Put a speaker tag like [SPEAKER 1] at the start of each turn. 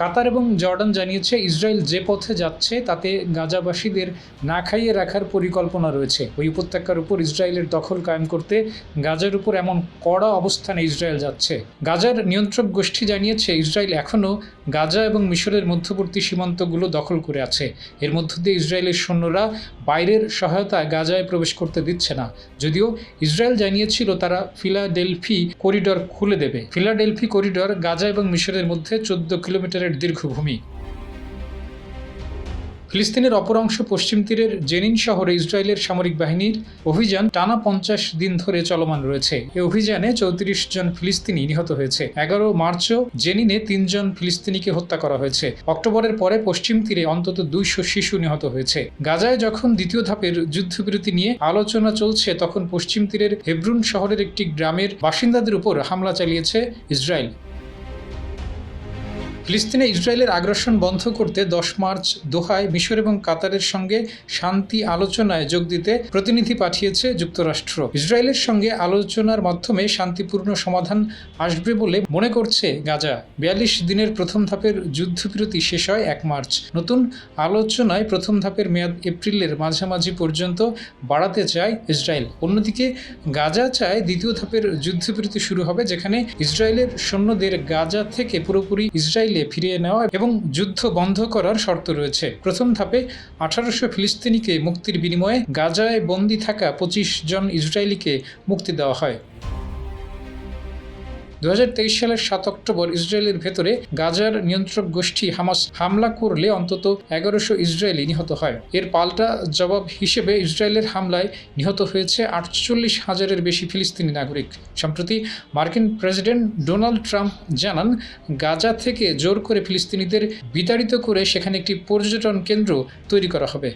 [SPEAKER 1] কাতার এবং জর্ডান জানিয়েছে, ইসরায়েল যে পথে যাচ্ছে তাতে গাজাবাসীদের না খাইয়ে রাখার পরিকল্পনা রয়েছে। ওই উপত্যকার উপর ইসরায়েলের দখল কায়েম করতে গাজার উপর এমন কড়া অবস্থানে ইসরায়েল যাচ্ছে। গাজার নিয়ন্ত্রক গোষ্ঠী জানিয়েছে, ইসরায়েল এখনও গাজা এবং মিশরের মধ্যবর্তী সীমান্তগুলো দখল করে আছে। এর মধ্য দিয়ে ইসরায়েলের সৈন্যরা বাইরের সহায়তায় গাজায় প্রবেশ করতে দিচ্ছে না। যদিও ইসরায়েল জানিয়েছিল তারা ফিলাডেলফি করিডর খুলে দেবে। ফিলাডেলফি করিডর গাজা এবং মিশরের মধ্যে চোদ্দ কিলোমিটারের দীর্ঘভূমি। ফিলিস্তিনের অপর অংশ পশ্চিম তীরের জেনিন শহরে ইসরায়েলের সামরিক বাহিনীর অভিযান টানা পঞ্চাশ দিন ধরে চলমান রয়েছে। এই অভিযানে চৌত্রিশ জন ফিলিস্তিনি নিহত হয়েছে। এগারো মার্চও জেনিনে তিনজন ফিলিস্তিনিকে হত্যা করা হয়েছে। অক্টোবরের পরে পশ্চিম তীরে অন্তত দুইশো শিশু নিহত হয়েছে। গাজায় যখন দ্বিতীয় ধাপের যুদ্ধবিরতি নিয়ে আলোচনা চলছে, তখন পশ্চিম তীরের হেব্রুন শহরের একটি গ্রামের বাসিন্দাদের উপর হামলা চালিয়েছে ইসরায়েল। ফিলিস্তিনে ইসরায়েলের আগ্রাসন বন্ধ করতে দশ মার্চ দোহায় মিশর এবং কাতারের সঙ্গে শান্তি আলোচনায় যোগ দিতে প্রতিনিধি পাঠিয়েছে যুক্তরাষ্ট্র। ইসরায়েলের সঙ্গে আলোচনার মাধ্যমে শান্তিপূর্ণ সমাধান আসবে বলে মনে করছে গাজা। বিয়াল্লিশ দিনের প্রথম ধাপের যুদ্ধবিরতি শেষ হয় এক মার্চ। নতুন আলোচনায় প্রথম ধাপের মেয়াদ এপ্রিলের মাঝামাঝি পর্যন্ত বাড়াতে চায় ইসরায়েল। অন্যদিকে গাজা চায় দ্বিতীয় ধাপের যুদ্ধবিরতি শুরু হবে, যেখানে ইসরায়েলের সৈন্যদের গাজা থেকে পুরোপুরি ইসরায়েলে ফিরিয়ে নেওয়া এবং যুদ্ধ বন্ধ করার শর্ত রয়েছে। প্রথম ধাপে আঠারোশো ফিলিস্তিনিকে মুক্তির বিনিময়ে গাজায় বন্দী থাকা পঁচিশ জন ইসরায়েলিকে মুক্তি দেওয়া হয়। দু হাজার তেইশ সালের সাত অক্টোবর ইসরায়েলের ভেতরে গাজার নিয়ন্ত্রক গোষ্ঠী হামাস হামলা করলে অন্তত এগারোশো ইসরায়েলি নিহত হয়। এর পাল্টা জবাব হিসেবে ইসরায়েলের হামলায় নিহত হয়েছে আটচল্লিশ হাজারের বেশি ফিলিস্তিনি নাগরিক। সম্প্রতি মার্কিন প্রেসিডেন্ট ডোনাল্ড ট্রাম্প জানান, গাজা থেকে জোর করে ফিলিস্তিনিদের বিতাড়িত করে সেখানে একটি পর্যটন কেন্দ্র তৈরি করা হবে।